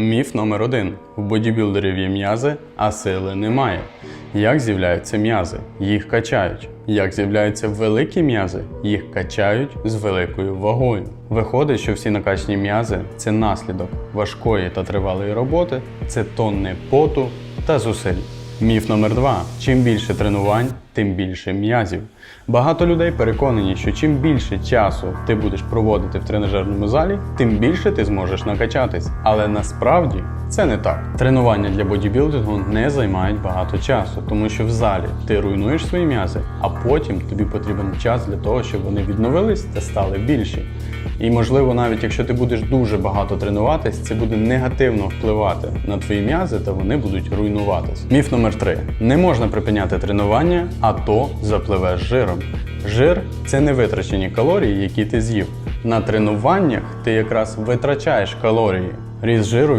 Міф номер один: в бодібілдерів є м'язи, а сили немає. Як з'являються м'язи? Їх качають. Як з'являються великі м'язи? Їх качають з великою вагою. Виходить, що всі накачані м'язи це наслідок важкої та тривалої роботи, це тонни поту та зусиль. Міф номер два: чим більше тренувань, тим більше м'язів. Багато людей переконані, що чим більше часу ти будеш проводити в тренажерному залі, тим більше ти зможеш накачатись. Але насправді це не так. Тренування для бодібілдингу не займають багато часу, тому що в залі ти руйнуєш свої м'язи, а потім тобі потрібен час для того, щоб вони відновились та стали більші. І можливо, навіть якщо ти будеш дуже багато тренуватись, це буде негативно впливати на твої м'язи та вони будуть руйнуватись. Міф номер три: не можна припиняти тренування, а то запливеш жиром. Жир це не витрачені калорії, які ти з'їв. На тренуваннях ти якраз витрачаєш калорії. Ріст жиру